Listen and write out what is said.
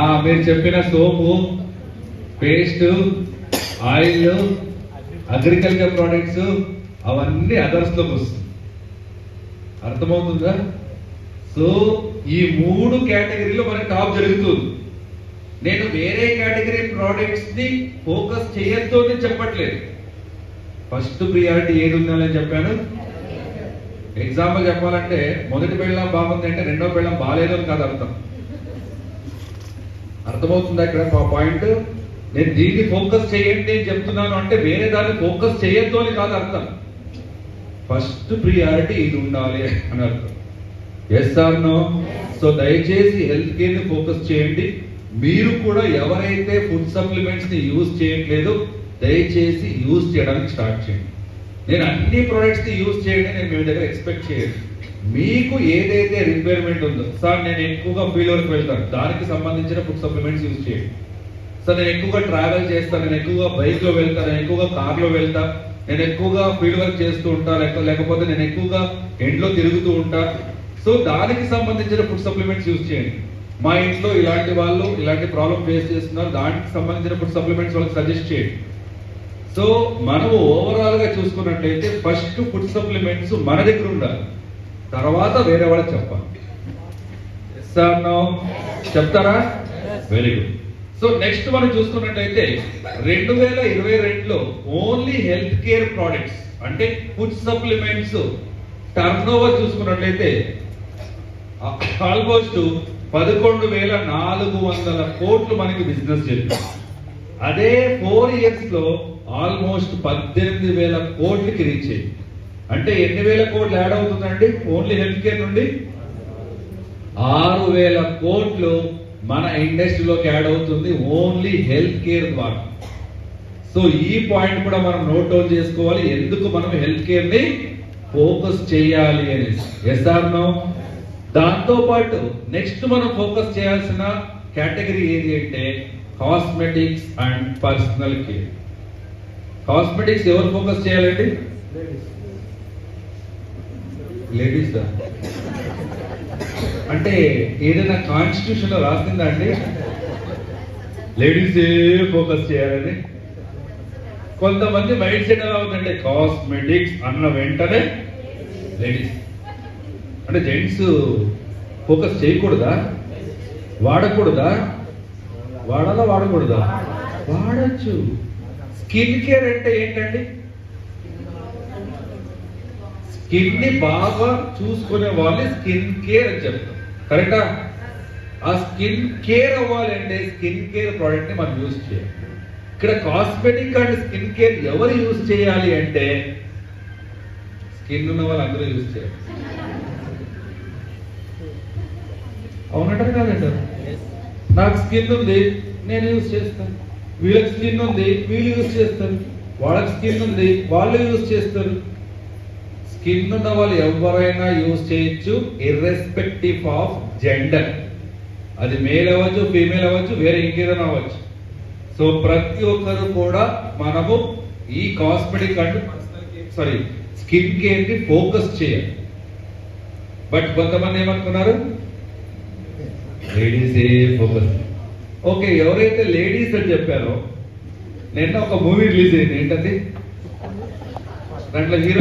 ఆ మీరు చెప్పిన soap paste oil agriculture products అవన్నీ అదర్స్లోకి వస్తుంది అర్థమవుతుందా? సో ఈ మూడు కేటగిరీలో మనకి టాప్ జరుగుతుంది. నేను వేరే కేటగిరీ ప్రోడక్ట్స్ని ఫోకస్ చేయొద్దు అని చెప్పట్లేదు. ఫస్ట్ ప్రియారిటీ ఏది ఉందని చెప్పాను? ఎగ్జాంపుల్ చెప్పాలంటే మొదటి పెళ్ళం బాగుంది అంటే రెండో పెళ్ళం బాగాలేదు అని కాదు అర్థం. అర్థమవుతుందా ఇక్కడ మా పాయింట్? నేను దీన్ని ఫోకస్ చేయండి అని చెప్తున్నాను అంటే వేరే దాన్ని ఫోకస్ చేయొద్దు అని కాదు అర్థం. ఫస్ట్ ప్రియారిటీ ఇది ఉండాలి అని అర్థం. ఎస్ ఆర్ నో సో దయచేసి హెల్త్ కేర్ని ఫోకస్ చేయండి. మీరు కూడా ఎవరైతే ఫుడ్ సప్లిమెంట్స్ని యూజ్ చేయట్లేదు దయచేసి యూజ్ చేయడానికి స్టార్ట్ చేయండి. నేను అన్ని ప్రొడక్ట్స్ని యూజ్ చేయండి నేను మీ దగ్గర ఎక్స్పెక్ట్ చేయను. మీకు ఏదైతే రిక్వైర్మెంట్ ఉందో సార్ నేను ఎక్కువగా ఫీల్డ్ వెళ్తాను. దానికి సంబంధించిన ఫుడ్ సప్లిమెంట్స్ యూజ్ చేయండి. సార్ నేను ఎక్కువగా ట్రావెల్ చేస్తాను నేను ఎక్కువగా బైక్లో వెళ్తాను నేను ఎక్కువగా కార్లో వెళ్తా నేను ఎక్కువగా ఫీల్డ్ వర్క్ చేస్తూ ఉంటా లేకపోతే నేను ఎక్కువగా ఎండ్లో తిరుగుతూ ఉంటా. సో దానికి సంబంధించిన ఫుడ్ సప్లిమెంట్స్ యూజ్ చేయండి. మా ఇంట్లో ఇలాంటి వాళ్ళు ఇలాంటి ప్రాబ్లం ఫేస్ చేస్తున్నారు దానికి సంబంధించిన ఫుడ్ సప్లిమెంట్స్ వాళ్ళకి సజెస్ట్ చేయండి. సో మనము ఓవరాల్గా చూసుకున్నట్టయితే చూసుకున్నట్లయితే ఫస్ట్ ఫుడ్ సప్లిమెంట్స్ మన దగ్గర ఉండాలి. తర్వాత వేరే వాళ్ళకి చెప్పాలి. నో చెప్తారా? వెరీ గుడ్ సో నెక్స్ట్ మనం చూసుకున్నట్టయితే రెండు వేల ఇరవై రెండులో ఓన్లీ హెల్త్ కేర్ ప్రోడక్ట్స్ అంటే ఫుడ్ సప్లిమెంట్స్ టర్న్ ఓవర్ చూసుకున్నట్లయితే ఆల్మోస్ట్ పదకొండు వేల నాలుగు వందల కోట్లు మనకి బిజినెస్ జరిగింది అదే ఫోర్ ఇయర్స్లో ఆల్మోస్ట్ పద్దెనిమిది వేల కోట్లకి రీచ్ అయ్యింది అంటే ఎన్ని వేల కోట్లు యాడ్ అవుతుందండి? ఓన్లీ హెల్త్ కేర్ నుండి? ఆరు వేల కోట్లు మన ఇండస్ట్రీలోకి యాడ్ అవుతుంది ఓన్లీ హెల్త్ కేర్ ద్వారా. సో ఈ పాయింట్ కూడా మనం నోట్ డౌన్ చేసుకోవాలి. ఎందుకు మనం హెల్త్ కేర్ని ఫోకస్ చేయాలి అనేసి ఎస్ నో దాంతో పాటు నెక్స్ట్ మనం ఫోకస్ చేయాల్సిన కేటగిరీ ఏది అంటే cosmetics and personal care. Cosmetics ఎవరు ఫోకస్ చేయాలండి? లేడీస్ అంటే ఏదైనా కాన్స్టిట్యూషన్లో రాసిందా అండి? లేడీస్ ఫోకస్ చేయాలని? కొంతమంది మైండ్ సెట్ ఎలా ఉందంటే కాస్మెటిక్స్ అన్న వెంటనే లేడీస్. అంటే జెంట్స్ ఫోకస్ చేయకూడదా? వాడకూడదా? వాడాలా వాడకూడదా? వాడచ్చు. స్కిన్ కేర్ అంటే ఏంటండి? స్కిన్ని బాగా చూసుకునే వాళ్ళే స్కిన్ కేర్ అని చెప్తాం. కరెక్టా? ఆ స్కిన్ కేర్ అవ్వాలి అంటే స్కిన్ కేర్ ప్రోడక్ట్ని మనం యూజ్ చేయాలి. ఇక్కడ కాస్మెటిక్ అండ్ స్కిన్ కేర్ ఎవరు యూజ్ చేయాలి అంటే స్కిన్ ఉన్న వాళ్ళు అందరూ యూజ్ చేయాలి. అవునంటారు కాదంటారు? నాకు స్కిన్ ఉంది నేను యూజ్ చేస్తాను. వీళ్ళకి స్కిన్ ఉంది వీళ్ళు యూజ్ చేస్తారు. వాళ్ళకి స్కిన్ ఉంది వాళ్ళు యూజ్ చేస్తారు. స్కిన్ ఉన్న వాళ్ళు ఎవరైనా యూజ్ చేయొచ్చు ఇర్రెస్పెక్టివ్ ఆఫ్ జెండర్ అది మేల్ అవ్వచ్చు ఫీమేల్ అవ్వచ్చు వేరే ఇంకేదైనా అవ్వచ్చు. సో ప్రతి ఒక్కరు కూడా మనము ఈ కాస్మెటిక్ అండ్ సారీ స్కిన్ కేర్కి ఫోకస్ చేయాలి. బట్ కొంతమంది ఏమనుకున్నారు? లేడీస్ ఏ ఫోకస్ ఓకే ఎవరైతే లేడీస్ అని చెప్పారో నిన్న ఒక మూవీ రిలీజ్ అయింది ఏంటది? దాంట్లో హీరో